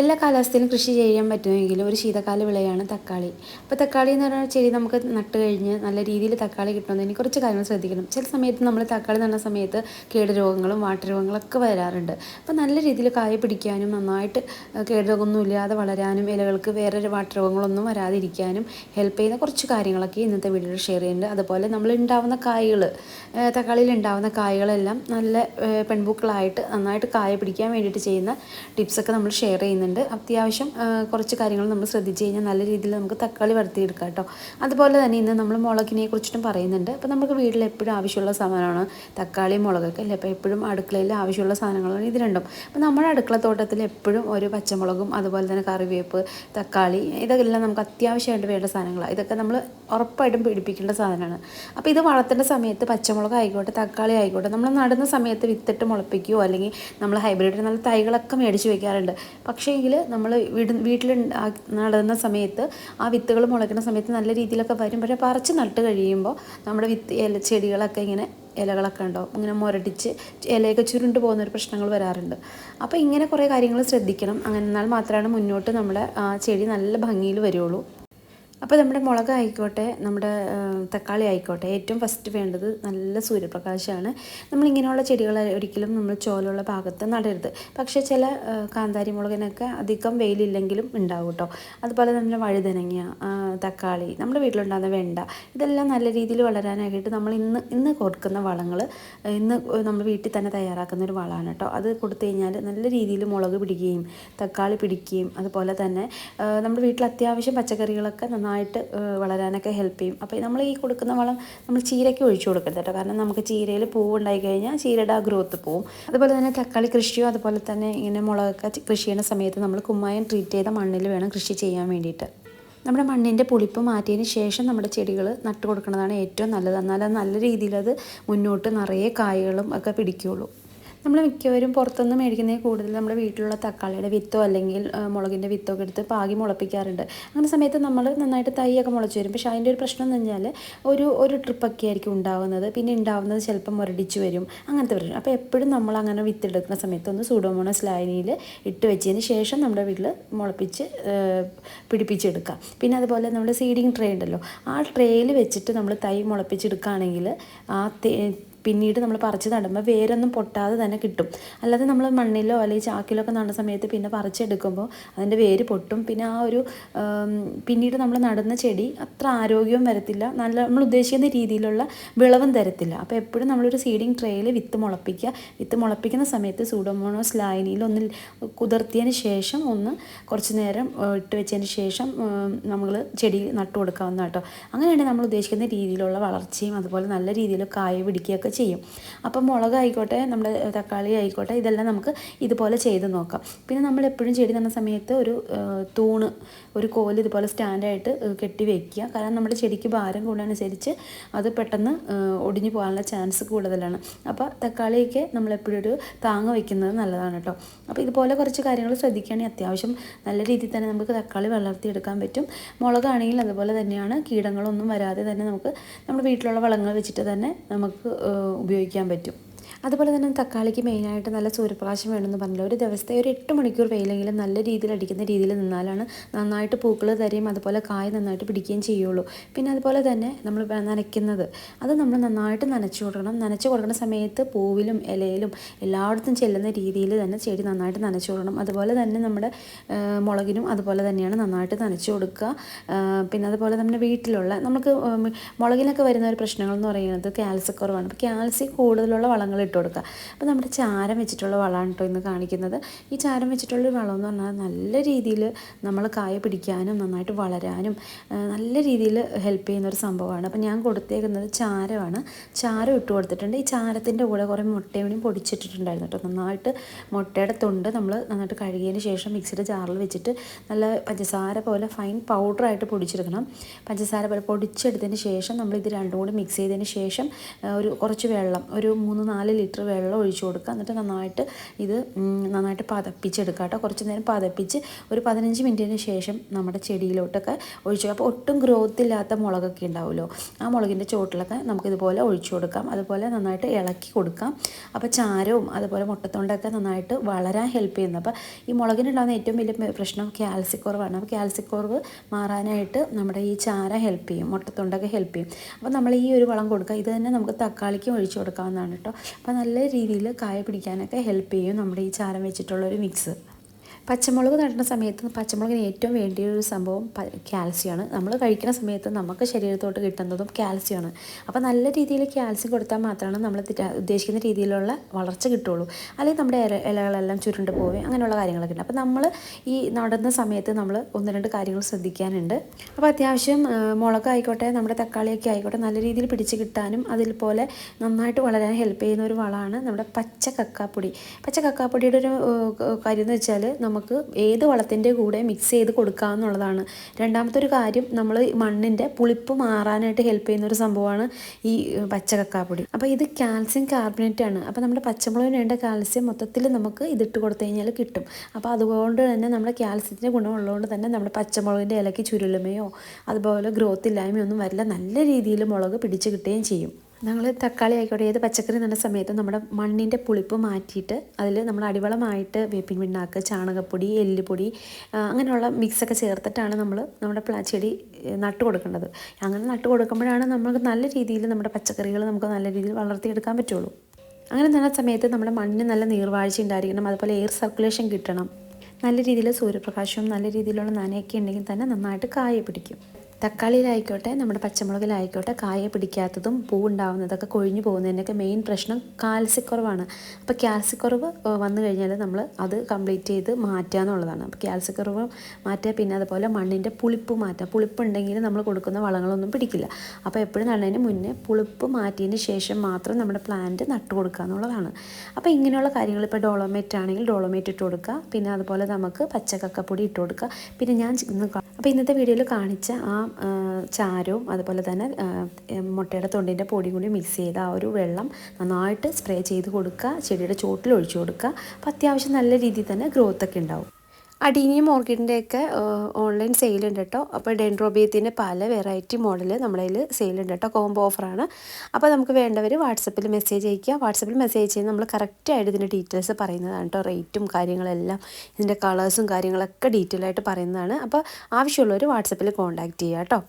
എല്ലാ കാലാവസ്ഥയിലും കൃഷി ചെയ്യാൻ പറ്റുമെങ്കിലും ഒരു ശീതകാല വിളയാണ് തക്കാളി. അപ്പോൾ തക്കാളി എന്ന് പറഞ്ഞാൽ ചെടി നമുക്ക് നട്ട് കഴിഞ്ഞ് നല്ല രീതിയിൽ തക്കാളി കിട്ടണമെന്നതിന് കുറച്ച് കാര്യങ്ങൾ ശ്രദ്ധിക്കണം. ചില സമയത്ത് നമ്മൾ തക്കാളി നടുന്ന സമയത്ത് കേടുരോഗങ്ങളും വാട്ടരോഗങ്ങളൊക്കെ വരാറുണ്ട്. അപ്പോൾ നല്ല രീതിയിൽ കായ പിടിക്കാനും നന്നായിട്ട് കേടുരോഗമൊന്നും ഇല്ലാതെ വളരാനും ഇലകൾക്ക് വേറൊരു വാട്ടരോഗങ്ങളൊന്നും വരാതിരിക്കാനും ഹെൽപ്പ് ചെയ്യുന്ന കുറച്ച് കാര്യങ്ങളൊക്കെ ഇന്നത്തെ വീഡിയോയിൽ ഷെയർ ചെയ്യുന്നുണ്ട്. അതുപോലെ നമ്മൾ ഉണ്ടാവുന്ന കായകൾ തക്കാളിയിൽ ഉണ്ടാവുന്ന കായകളെല്ലാം നല്ല പെൺപൂക്കളായിട്ട് നന്നായിട്ട് കായ പിടിക്കാൻ വേണ്ടിയിട്ട് ചെയ്യുന്ന ടിപ്സൊക്കെ നമ്മൾ ഷെയർ ചെയ്യുന്നുണ്ട്. അത്യാവശ്യം കുറച്ച് കാര്യങ്ങൾ നമ്മൾ ശ്രദ്ധിച്ച് കഴിഞ്ഞാൽ നല്ല രീതിയിൽ നമുക്ക് തക്കാളി വളർത്തിയെടുക്കാം കേട്ടോ. അതുപോലെ തന്നെ ഇന്ന് നമ്മൾ മുളകിനെ കുറിച്ചിട്ടും പറയുന്നുണ്ട്. അപ്പോൾ നമുക്ക് വീട്ടിൽ എപ്പോഴും ആവശ്യമുള്ള സാധനമാണ് തക്കാളി മുളകൊക്കെ അല്ലേ? അപ്പോൾ എപ്പോഴും അടുക്കളയിൽ ആവശ്യമുള്ള സാധനങ്ങളാണ് ഇത് രണ്ടും. അപ്പോൾ നമ്മുടെ അടുക്കള തോട്ടത്തിൽ എപ്പോഴും ഒരു പച്ചമുളകും അതുപോലെ തന്നെ കറിവേപ്പ് തക്കാളി ഇതെല്ലാം നമുക്ക് അത്യാവശ്യമായിട്ട് വേണ്ട സാധനങ്ങളാണ് ഇതൊക്കെ നമ്മൾ ഉറപ്പായിട്ടും പിടിപ്പിക്കേണ്ട സാധനമാണ്. അപ്പോൾ ഇത് വളർത്തേണ്ട സമയത്ത് പച്ചമുളക് ആയിക്കോട്ടെ തക്കാളി ആയിക്കോട്ടെ നമ്മൾ നടുന്ന സമയത്ത് വിത്തിട്ട് മുളപ്പിക്കുകയോ അല്ലെങ്കിൽ നമ്മൾ ഹൈബ്രിഡ് നല്ല തൈകളൊക്കെ മേടിച്ച് വെക്കാറുണ്ട്. പക്ഷേ എങ്കിൽ നമ്മൾ വീട് വീട്ടിൽ നടുന്ന സമയത്ത് ആ വിത്തുകൾ മുളയ്ക്കുന്ന സമയത്ത് നല്ല രീതിയിലൊക്കെ വരും. പക്ഷേ പറിച്ച് നട്ട് കഴിയുമ്പോൾ നമ്മുടെ വിത്ത് ഇല ചെടികളൊക്കെ ഇങ്ങനെ ഇലകളൊക്കെ ഉണ്ടാവും ഇങ്ങനെ മുരടിച്ച് ഇലയൊക്കെ ചുരുണ്ട് പോകുന്ന ഒരു പ്രശ്നങ്ങൾ വരാറുണ്ട്. അപ്പോൾ ഇങ്ങനെ കുറേ കാര്യങ്ങൾ ശ്രദ്ധിക്കണം. അങ്ങനെ എന്നാൽ മാത്രമാണ് മുന്നോട്ട് നമ്മുടെ ചെടി നല്ല ഭംഗിയിൽ വരുള്ളൂ. അപ്പോൾ നമ്മുടെ മുളക് ആയിക്കോട്ടെ നമ്മുടെ തക്കാളി ആയിക്കോട്ടെ ഏറ്റവും ഫസ്റ്റ് വേണ്ടത് നല്ല സൂര്യപ്രകാശമാണ്. നമ്മൾ ഇങ്ങനെയുള്ള ചെടികൾ ഒരിക്കലും നമ്മൾ ചോലുള്ള ഭാഗത്ത് നടരുത്. പക്ഷേ ചില കാന്താരി മുളകിനൊക്കെ അധികം വെയിലില്ലെങ്കിലും ഉണ്ടാവും കേട്ടോ. അതുപോലെ നമ്മുടെ വഴുതനങ്ങ തക്കാളി നമ്മുടെ വീട്ടിലുണ്ടാകുന്ന വെണ്ട ഇതെല്ലാം നല്ല രീതിയിൽ വളരാനായിട്ട് നമ്മൾ ഇന്ന് ഇന്ന് കൊടുക്കുന്ന വളങ്ങൾ ഇന്ന് നമ്മൾ വീട്ടിൽ തന്നെ തയ്യാറാക്കുന്ന ഒരു വളമാണ് കേട്ടോ. അത് കൊടുത്തു കഴിഞ്ഞാൽ നല്ല രീതിയിൽ മുളക് പിടിക്കുകയും തക്കാളി പിടിക്കുകയും അതുപോലെ തന്നെ നമ്മുടെ വീട്ടിൽ അത്യാവശ്യം പച്ചക്കറികളൊക്കെ നന്നായിട്ട് വളരാനൊക്കെ ഹെൽപ്പ് ചെയ്യും. അപ്പോൾ നമ്മൾ ഈ കൊടുക്കുന്ന വളം നമ്മൾ ചീരയ്ക്ക് ഒഴിച്ചു കൊടുക്കരുത് കേട്ടോ. കാരണം നമുക്ക് ചീരയിൽ പൂവ് ഉണ്ടായി കഴിഞ്ഞാൽ ചീരയുടെ ആ ഗ്രോത്ത് പോവും. അതുപോലെ തന്നെ തക്കാളി കൃഷിയോ അതുപോലെ തന്നെ ഇങ്ങനെ മുളകൊക്കെ കൃഷി ചെയ്യുന്ന സമയത്ത് നമ്മൾ കുമ്മായം ട്രീറ്റ് ചെയ്ത മണ്ണിൽ വേണം കൃഷി ചെയ്യാൻ വേണ്ടിയിട്ട്. നമ്മുടെ മണ്ണിന്റെ പുളിപ്പ് മാറ്റിയതിന് ശേഷം നമ്മുടെ ചെടികൾ നട്ടു കൊടുക്കുന്നതാണ് ഏറ്റവും നല്ലത്. എന്നാലും നല്ല രീതിയിലത് മുന്നോട്ട് നിറയെ കായകളും ഒക്കെ പിടിക്കുകയുള്ളൂ. നമ്മൾ മിക്കവരും പുറത്തുനിന്ന് മേടിക്കുന്നതിൽ കൂടുതൽ നമ്മുടെ വീട്ടിലുള്ള തക്കാളിയുടെ വിത്തോ അല്ലെങ്കിൽ മുളകിന്റെ വിത്തോ ഒക്കെ എടുത്ത് പാകി മുളപ്പിക്കാറുണ്ട്. അങ്ങനെ സമയത്ത് നമ്മൾ നന്നായിട്ട് തൈയൊക്കെ മുളച്ച് വരും. പക്ഷേ അതിന്റെ ഒരു പ്രശ്നം എന്ന് പറഞ്ഞാൽ ഒരു ഒരു ട്രിപ്പൊക്കെ ആയിരിക്കും ഉണ്ടാവുന്നത്. പിന്നെ ഉണ്ടാവുന്നത് ചിലപ്പോൾ മുരടിച്ച് വരും. അങ്ങനത്തെ പ്രശ്നം. അപ്പോൾ എപ്പോഴും നമ്മൾ അങ്ങനെ വിത്തെടുക്കുന്ന സമയത്ത് ഒന്ന് സൂഡോമോണസ് ലായനിയിൽ ഇട്ട് വെച്ചതിന് ശേഷം നമ്മുടെ വീട്ടിൽ മുളപ്പിച്ച് പിടിപ്പിച്ചെടുക്കാം. പിന്നെ അതുപോലെ നമ്മുടെ സീഡിങ് ട്രേ ഉണ്ടല്ലോ. ആ ട്രേയിൽ വെച്ചിട്ട് നമ്മൾ തൈ മുളപ്പിച്ചെടുക്കുകയാണെങ്കിൽ ആ പിന്നീട് നമ്മൾ പറിച്ച് നടുമ്പോൾ വേരൊന്നും പൊട്ടാതെ തന്നെ കിട്ടും. അല്ലാതെ നമ്മൾ മണ്ണിലോ അല്ലെങ്കിൽ ചാക്കിലോ ഒക്കെ നടുന്ന സമയത്ത് പിന്നെ പറിച്ചെടുക്കുമ്പോൾ അതിന്റെ വേര് പൊട്ടും. പിന്നെ ആ ഒരു പിന്നീട് നമ്മൾ നടുന്ന ചെടി അത്ര ആരോഗ്യവും വരത്തില്ല. നല്ല നമ്മൾ ഉദ്ദേശിക്കുന്ന രീതിയിലുള്ള വിളവും തരത്തില്ല. അപ്പോൾ എപ്പോഴും നമ്മളൊരു സീഡിങ് ട്രേയിൽ വിത്ത് മുളപ്പിക്കുക. വിത്ത് മുളപ്പിക്കുന്ന സമയത്ത് സൂഡോമോണോസ് ലായനിയിൽ ഒന്ന് കുതിർത്തിയതിന് ശേഷം ഒന്ന് കുറച്ച് നേരം ഇട്ട് വെച്ചതിന് ശേഷം നമ്മൾ ചെടി നട്ടു കൊടുക്കാവുന്ന കേട്ടോ. അങ്ങനെയാണ് നമ്മൾ ഉദ്ദേശിക്കുന്ന രീതിയിലുള്ള വളർച്ചയും അതുപോലെ നല്ല രീതിയിൽ കായ പിടിക്കുകയൊക്കെ ചെയ്യും. അപ്പം മുളക് ആയിക്കോട്ടെ നമ്മൾ തക്കാളി ആയിക്കോട്ടെ ഇതെല്ലാം നമുക്ക് ഇതുപോലെ ചെയ്ത് നോക്കാം. പിന്നെ നമ്മൾ എപ്പോഴും ചെടി നടുന്ന സമയത്ത് ഒരു തൂണ് ഒരു കോൽ ഇതുപോലെ സ്റ്റാൻഡായിട്ട് കെട്ടി വെക്കുക. കാരണം നമ്മുടെ ചെടിക്ക് ഭാരം കൂടുന്നതനുസരിച്ച് അത് പെട്ടെന്ന് ഒടിഞ്ഞു പോകാനുള്ള ചാൻസ് കൂടുതലാണ്. അപ്പോൾ തക്കാളിയൊക്കെ നമ്മളെപ്പോഴും ഒരു താങ്ങ വയ്ക്കുന്നത് നല്ലതാണ് കേട്ടോ. അപ്പോൾ ഇതുപോലെ കുറച്ച് കാര്യങ്ങൾ ശ്രദ്ധിക്കുകയാണെങ്കിൽ അത്യാവശ്യം നല്ല രീതിയിൽ തന്നെ നമുക്ക് തക്കാളി വളർത്തിയെടുക്കാൻ പറ്റും. മുളകാണെങ്കിൽ അതുപോലെ തന്നെയാണ്. കീടങ്ങളൊന്നും വരാതെ തന്നെ നമുക്ക് നമ്മുടെ വീട്ടിലുള്ള വളങ്ങൾ വെച്ചിട്ട് തന്നെ നമുക്ക് ഉപയോഗിക്കാൻ പറ്റും. അതുപോലെ തന്നെ തക്കാളിക്ക് മെയിനായിട്ട് നല്ല സൂര്യപ്രകാശം വേണമെന്ന് പറഞ്ഞില്ല? ഒരു ദിവസത്തെ ഒരു എട്ട് മണിക്കൂർ വെയിലെങ്കിലും നല്ല രീതിയിൽ അടിക്കുന്ന രീതിയിൽ നിന്നാലാണ് നന്നായിട്ട് പൂക്കൾ തരുകയും അതുപോലെ കായ് നന്നായിട്ട് പിടിക്കുകയും ചെയ്യുള്ളൂ. പിന്നെ അതുപോലെ തന്നെ നമ്മൾ നനയ്ക്കുന്നത്. അത് നമ്മൾ നന്നായിട്ട് നനച്ചു കൊടുക്കണം. നനച്ചു കൊടുക്കുന്ന സമയത്ത് പൂവിലും ഇലയിലും എല്ലായിടത്തും ചെല്ലുന്ന രീതിയിൽ തന്നെ ചെടി നന്നായിട്ട് നനച്ചു കൊടുക്കണം. അതുപോലെ തന്നെ നമ്മുടെ മുളകിനും അതുപോലെ തന്നെയാണ് നന്നായിട്ട് നനച്ചു കൊടുക്കുക. പിന്നെ അതുപോലെ നമ്മുടെ വീട്ടിലുള്ള നമുക്ക് മുളകിനൊക്കെ വരുന്ന ഒരു പ്രശ്നങ്ങൾ എന്ന് പറയുന്നത് കാൽസ്യക്കുറവാണ് അപ്പോൾ കാൽസ്യം കൂടുതലുള്ള വളങ്ങൾ ഇട്ട് കൊടുക്കുക. അപ്പോൾ നമ്മുടെ ചാരം വെച്ചിട്ടുള്ള വളമാണ് കേട്ടോ ഇന്ന് കാണിക്കുന്നത്. ഈ ചാരം വെച്ചിട്ടുള്ള വളം എന്ന് പറഞ്ഞാൽ നല്ല രീതിയിൽ നമ്മൾ കായ പിടിക്കാനും നന്നായിട്ട് വളരാനും നല്ല രീതിയിൽ ഹെൽപ്പ് ചെയ്യുന്ന ഒരു സംഭവമാണ്. അപ്പോൾ ഞാൻ കൊടുത്തേക്കുന്നത് ചാരമാണ്. ചാരം ഇട്ട് കൊടുത്തിട്ടുണ്ട്. ഈ ചാരത്തിന്റെ കൂടെ കുറേ മുട്ടയും പൊടിച്ചിട്ടിട്ടുണ്ടായിരുന്നു കേട്ടോ. നന്നായിട്ട് മുട്ടയുടെ തൊണ്ട് നമ്മൾ നന്നായിട്ട് കഴുകിയതിന് ശേഷം മിക്സിയുടെ ജാറിൽ വെച്ചിട്ട് നല്ല പഞ്ചസാര പോലെ ഫൈൻ പൗഡറായിട്ട് പൊടിച്ചെടുക്കണം പഞ്ചസാര പോലെ പൊടിച്ചെടുത്തതിന് ശേഷം നമ്മൾ ഇത് രണ്ടും കൂടി മിക്സ് ചെയ്തതിന് ശേഷം ഒരു കുറച്ച് വെള്ളം ഒരു മൂന്ന് നാല് ലിറ്റർ വെള്ളം ഒഴിച്ചു കൊടുക്കുക. എന്നിട്ട് നന്നായിട്ട് ഇത് നന്നായിട്ട് പതപ്പിച്ചെടുക്കുക കേട്ടോ. കുറച്ച് നേരം പതപ്പിച്ച് ഒരു പതിനഞ്ച് മിനിറ്റിന് ശേഷം നമ്മുടെ ചെടിയിലോട്ടൊക്കെ ഒഴിച്ചു അപ്പോൾ ഒട്ടും ഗ്രോത്ത് ഇല്ലാത്ത മുളകൊക്കെ ഉണ്ടാവുമല്ലോ. ആ മുളകിന്റെ ചോട്ടിലൊക്കെ നമുക്കിതുപോലെ ഒഴിച്ചു കൊടുക്കാം. അതുപോലെ നന്നായിട്ട് ഇളക്കി കൊടുക്കാം. അപ്പോൾ ചാരവും അതുപോലെ മുട്ടത്തൊണ്ടൊക്കെ നന്നായിട്ട് വളരാൻ ഹെൽപ്പ് ചെയ്യുന്നു. അപ്പോൾ ഈ മുളകിനുണ്ടാകുന്ന ഏറ്റവും വലിയ പ്രശ്നം ക്യാൽസിക്കുറവാണ് അപ്പോൾ ക്യാൽസിക്കുറവ് മാറാനായിട്ട് നമ്മുടെ ഈ ചാര ഹെൽപ്പ് ചെയ്യും. മുട്ടത്തൊണ്ടൊക്കെ ഹെൽപ്പ് ചെയ്യും. അപ്പോൾ നമ്മൾ ഈ ഒരു വളം കൊടുക്കുക. ഇത് തന്നെ നമുക്ക് തക്കാളിക്കും ഒഴിച്ചു കൊടുക്കാവുന്നതാണ് കേട്ടോ. അപ്പോൾ നല്ല രീതിയിൽ കായ പിടിക്കാനൊക്കെ ഹെൽപ്പ് ചെയ്യും നമ്മുടെ ഈ ചാരം വെച്ചിട്ടുള്ളൊരു മിക്സ് പച്ചമുളക് നടുന്ന സമയത്ത് പച്ചമുളകിന് ഏറ്റവും വേണ്ടിയ ഒരു സംഭവം കാൽസ്യം കാൽസ്യമാണ്. നമ്മൾ കഴിക്കുന്ന സമയത്ത് നമുക്ക് ശരീരത്തോട്ട് കിട്ടുന്നതും കാൽസ്യമാണ്. അപ്പോൾ നല്ല രീതിയിൽ കാൽസ്യം കൊടുത്താൽ മാത്രമാണ് നമ്മൾ ഉദ്ദേശിക്കുന്ന രീതിയിലുള്ള വളർച്ച കിട്ടുള്ളൂ അല്ലെങ്കിൽ നമ്മുടെ ഇല ഇലകളെല്ലാം ചുരുണ്ട് പോവുകയും അങ്ങനെയുള്ള കാര്യങ്ങളൊക്കെ ഉണ്ട്. അപ്പോൾ നമ്മൾ ഈ നടുന്ന സമയത്ത് നമ്മൾ ഒന്ന് രണ്ട് കാര്യങ്ങൾ ശ്രദ്ധിക്കാനുണ്ട്. അപ്പോൾ അത്യാവശ്യം മുളക് ആയിക്കോട്ടെ നമ്മുടെ തക്കാളിയൊക്കെ ആയിക്കോട്ടെ നല്ല രീതിയിൽ പിടിച്ച് കിട്ടാനും അതിൽ പോലെ നന്നായിട്ട് വളരാൻ ഹെൽപ്പ് ചെയ്യുന്ന ഒരു വളമാണ് നമ്മുടെ പച്ച കക്കാപ്പൊടി പച്ച കക്കാപ്പൊടിയുടെ ഒരു കാര്യം എന്ന് വെച്ചാൽ നമുക്ക് ഏത് വളത്തിന്റെ കൂടെ മിക്സ് ചെയ്ത് കൊടുക്കാമെന്നുള്ളതാണ് രണ്ടാമത്തെ ഒരു കാര്യം നമ്മൾ മണ്ണിന്റെ പുളിപ്പ് മാറാനായിട്ട് ഹെൽപ്പ് ചെയ്യുന്ന ഒരു സംഭവമാണ് ഈ പച്ചക്കാപ്പൊടി അപ്പോൾ ഇത് കാൽസ്യം കാർബണേറ്റ് ആണ്. അപ്പോൾ നമ്മുടെ പച്ചമുളകിന് വേണ്ട കാൽസ്യം മൊത്തത്തിൽ നമുക്ക് ഇതിട്ട് കൊടുത്തു കഴിഞ്ഞാൽ കിട്ടും. അപ്പോൾ അതുകൊണ്ട് തന്നെ നമ്മുടെ കാൽസ്യത്തിന്റെ ഗുണമുള്ളതുകൊണ്ട് തന്നെ നമ്മുടെ പച്ചമുളകിന്റെ ഇലയ്ക്ക് ചുരുളുമയോ അതുപോലെ ഗ്രോത്ത് ഇല്ലായ്മയോ ഒന്നും വരില്ല. നല്ല രീതിയിൽ മുളക് പിടിച്ച് കിട്ടുകയും ചെയ്യും. ഞങ്ങൾ തക്കാളി ആയിക്കോട്ടെ ഏത് പച്ചക്കറി നല്ല സമയത്തും നമ്മുടെ മണ്ണിന്റെ പുളിപ്പ് മാറ്റിയിട്ട് അതിൽ നമ്മൾ അടിവളമായിട്ട് വേപ്പിൻ പിണ്ണാക്ക് ചാണകപ്പൊടി എല്ലുപൊടി അങ്ങനെയുള്ള മിക്സൊക്കെ ചേർത്തിട്ടാണ് നമ്മൾ നമ്മുടെ ചെടി നട്ടു കൊടുക്കേണ്ടത് അങ്ങനെ നട്ടു കൊടുക്കുമ്പോഴാണ് നമുക്ക് നല്ല രീതിയിൽ നമ്മുടെ പച്ചക്കറികൾ നമുക്ക് നല്ല രീതിയിൽ വളർത്തിയെടുക്കാൻ പറ്റുള്ളൂ. അങ്ങനെ നല്ല സമയത്ത് നമ്മുടെ മണ്ണിന് നല്ല നീർവാഴ്ച ഉണ്ടായിരിക്കണം അതുപോലെ എയർ സർക്കുലേഷൻ കിട്ടണം. നല്ല രീതിയിൽ സൂര്യപ്രകാശവും നല്ല രീതിയിലുള്ള നനയൊക്കെ ഉണ്ടെങ്കിൽ തന്നെ നന്നായിട്ട് കായ പിടിക്കും. തക്കാളിയിലായിക്കോട്ടെ നമ്മുടെ പച്ചമുളകിലായിക്കോട്ടെ കായ പിടിക്കാത്തതും പൂ ഉണ്ടാവുന്നതൊക്കെ കൊഴിഞ്ഞു പോകുന്നതിന്റെയൊക്കെ മെയിൻ പ്രശ്നം കാൽസ്യക്കുറവാണ്. അപ്പോൾ കാൽസ്യക്കുറവ് വന്നു കഴിഞ്ഞാൽ നമ്മൾ അത് കംപ്ലീറ്റ് ചെയ്ത് മാറ്റുക എന്നുള്ളതാണ്. അപ്പോൾ കാൽസ്യക്കുറവ് മാറ്റുക പിന്നെ അതുപോലെ മണ്ണിന്റെ പുളിപ്പ് മാറ്റുക പുളിപ്പ് ഉണ്ടെങ്കിൽ നമ്മൾ കൊടുക്കുന്ന വളങ്ങളൊന്നും പിടിക്കില്ല. അപ്പോൾ എപ്പോഴും നടുന്നതിന് മുന്നേ പുളിപ്പ് മാറ്റിയതിന് ശേഷം മാത്രം നമ്മുടെ പ്ലാന്റ് നട്ടു കൊടുക്കുക എന്നുള്ളതാണ്. അപ്പോൾ ഇങ്ങനെയുള്ള കാര്യങ്ങൾ ഇപ്പോൾ ഡോളോമേറ്റ് ആണെങ്കിൽ ഡോളോമേറ്റ് ഇട്ട് കൊടുക്കുക. പിന്നെ അതുപോലെ നമുക്ക് പച്ചക്കക്കപ്പൊടി ഇട്ട് കൊടുക്കുക. പിന്നെ ഞാൻ അപ്പോൾ ഇന്നത്തെ വീഡിയോയിൽ കാണിച്ച ആ ചാരവും അതുപോലെ തന്നെ മുട്ടയുടെ തൊണ്ടിന്റെ പൊടിയും കൂടി മിക്സ് ചെയ്ത് ആ ഒരു വെള്ളം നന്നായിട്ട് സ്പ്രേ ചെയ്ത് കൊടുക്കുക. ചെടിയുടെ ചോട്ടിൽ ഒഴിച്ചു കൊടുക്കുക. അപ്പോൾ അത്യാവശ്യം നല്ല രീതിയിൽ തന്നെ ഗ്രോത്തൊക്കെ ഉണ്ടാവും. അടീനിയം ഓർക്കിഡിന്റെയൊക്കെ ഓൺലൈൻ സെയിലുണ്ട് കേട്ടോ അപ്പോൾ ഡെൻഡ്രോബിയത്തിന്റെ പല വെറൈറ്റി മോഡൽ നമ്മുടെ കയ്യിൽ സെയിലുണ്ട് കേട്ടോ കോംബോ ഓഫറാണ് അപ്പോൾ നമുക്ക് വേണ്ടവർ വാട്സപ്പിൽ മെസ്സേജ് അയക്കുക വാട്സപ്പിൽ മെസ്സേജ് ചെയ്യുന്ന നമ്മൾ കറക്റ്റായിട്ട് ഇതിന്റെ ഡീറ്റെയിൽസ് പറയുന്നതാണ് കേട്ടോ റേറ്റും കാര്യങ്ങളെല്ലാം ഇതിന്റെ കളേഴ്സും കാര്യങ്ങളൊക്കെ ഡീറ്റെയിൽ ആയിട്ട് പറയുന്നതാണ്. അപ്പോൾ ആവശ്യമുള്ളവർ വാട്സപ്പിൽ കോൺടാക്റ്റ് ചെയ്യുക കേട്ടോ